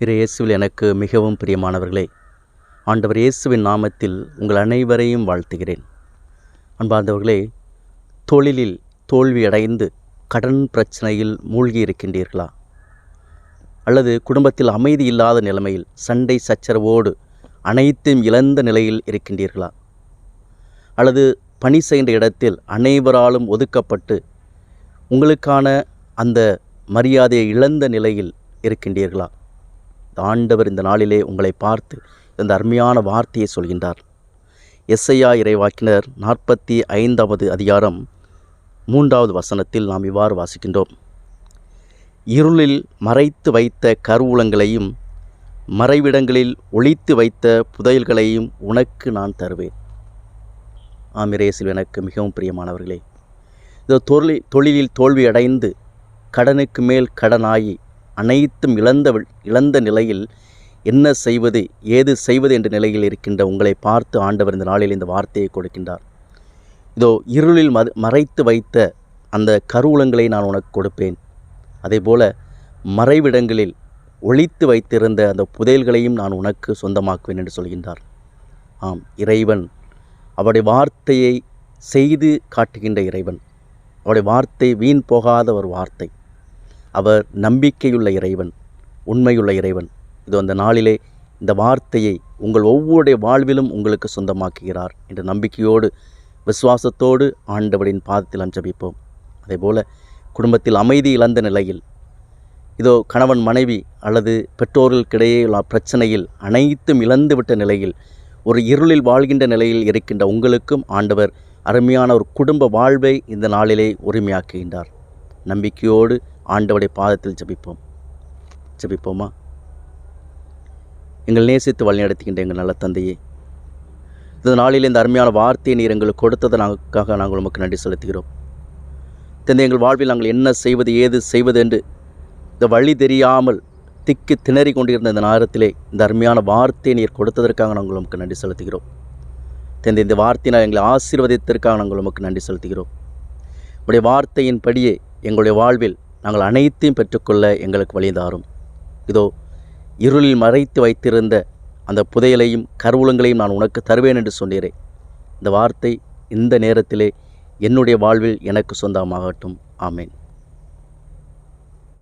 இரு இயேசுவில் எனக்கு மிகவும் பிரியமானவர்களே ஆண்டவர் இயேசுவின் நாமத்தில் உங்கள் அனைவரையும் வாழ்த்துகிறேன். அன்பார்ந்தவர்களே தொழிலில் தோல்வியடைந்து கடன் பிரச்சனையில் மூழ்கி இருக்கின்றீர்களா? அல்லது குடும்பத்தில் அமைதி இல்லாத நிலைமையில் சண்டை சச்சரவோடு அனைத்தும் இழந்த நிலையில் இருக்கின்றீர்களா? அல்லது பணி செய்கின்ற இடத்தில் அனைவராலும் ஒதுக்கப்பட்டு உங்களுக்கான அந்த மரியாதையை இழந்த நிலையில் இருக்கின்றீர்களா? ஆண்டவர் இந்த நாளிலே உங்களை பார்த்து இந்த அருமையான வார்த்தையை சொல்கின்றார். எஸ்ஐயா இறைவாக்கினர் நாற்பத்தி ஐந்தாவது அதிகாரம் மூன்றாவது வசனத்தில் நாம் இவ்வாறு வாசிக்கின்றோம். இருளில் மறைத்து வைத்த கருவூலங்களையும் மறைவிடங்களில் ஒழித்து வைத்த புதையல்களையும் உனக்கு நான் தருவேன். ஆமிரேசில் எனக்கு மிகவும் பிரியமானவர்களே இந்த தொழில் தொழிலில் தோல்வி அடைந்து கடனுக்கு மேல் கடனாகி அனைத்தும் இழந்த இழந்த நிலையில் என்ன செய்வது ஏது செய்வது என்ற நிலையில் இருக்கின்ற உங்களை பார்த்து ஆண்டவர் இந்த நாளில் இந்த வார்த்தையை கொடுக்கின்றார். இதோ இருளில் மது மறைத்து வைத்த அந்த கருவூலங்களை நான் உனக்கு கொடுப்பேன். அதேபோல மறைவிடங்களில் ஒழித்து வைத்திருந்த அந்த புதையல்களையும் நான் உனக்கு சொந்தமாக்குவேன் என்று சொல்கின்றார். ஆம் இறைவன் அவருடைய வார்த்தையை செய்து காட்டுகின்ற இறைவன். அவருடைய வார்த்தை வீண் போகாத ஒரு வார்த்தை. அவர் நம்பிக்கையுள்ள இறைவன் உண்மையுள்ள இறைவன். இது அந்த நாளிலே இந்த வார்த்தையை உங்கள் ஒவ்வொருடைய வாழ்விலும் உங்களுக்கு சொந்தமாக்குகிறார் என்ற நம்பிக்கையோடு விசுவாசத்தோடு ஆண்டவரின் பாதத்தில் அஞ்சபிப்போம். அதேபோல குடும்பத்தில் அமைதி இழந்த நிலையில் இதோ கணவன் மனைவி அல்லது பெற்றோர்களுக்கிடையே உள்ள பிரச்சனையில் அனைத்தும் இழந்துவிட்ட நிலையில் ஒரு இருளில் வாழ்கின்ற நிலையில் இருக்கின்ற உங்களுக்கும் ஆண்டவர் அருமையான ஒரு குடும்ப வாழ்வை இந்த நாளிலே உரிமையாக்குகின்றார். நம்பிக்கையோடு ஆண்டவருடைய பாதத்தில் ஜபிப்போம். ஜபிப்போமா? எங்கள் நேசித்து வழிநடத்துகின்ற எங்கள் நல்ல தந்தையே இந்த நாளில் இந்த அருமையான வார்த்தையை நீர் எங்களுக்கு கொடுத்தது நாங்களுக்காக நாங்கள் உமக்கு நன்றி செலுத்துகிறோம். தந்தை எங்கள் வாழ்வில் நாங்கள் என்ன செய்வது ஏது செய்வது என்று இந்த வழி தெரியாமல் திக்கு திணறி கொண்டிருந்த இந்த நேரத்திலே இந்த அருமையான வார்த்தையை நீர் கொடுத்ததற்காக நாங்கள் உமக்கு நன்றி செலுத்துகிறோம். தந்தை இந்த வார்த்தையினால் எங்களை ஆசீர்வதித்ததற்காக நாங்கள் உமக்கு நன்றி செலுத்துகிறோம். உடைய வார்த்தையின்படியே எங்களுடைய வாழ்வில் நாங்கள் அனைத்தையும் பெற்றுக்கொள்ள எங்களுக்கு வழிதாரும் இதோ இருளில் மறைத்து வைத்திருந்த அந்த புதையலையும் கருவூலங்களையும் நான் உனக்கு தருவேன் என்று சொன்னீரே. இந்த வார்த்தை இந்த நேரத்திலே என்னுடைய வாழ்வில் எனக்கு சொந்தமாகட்டும். ஆமேன்.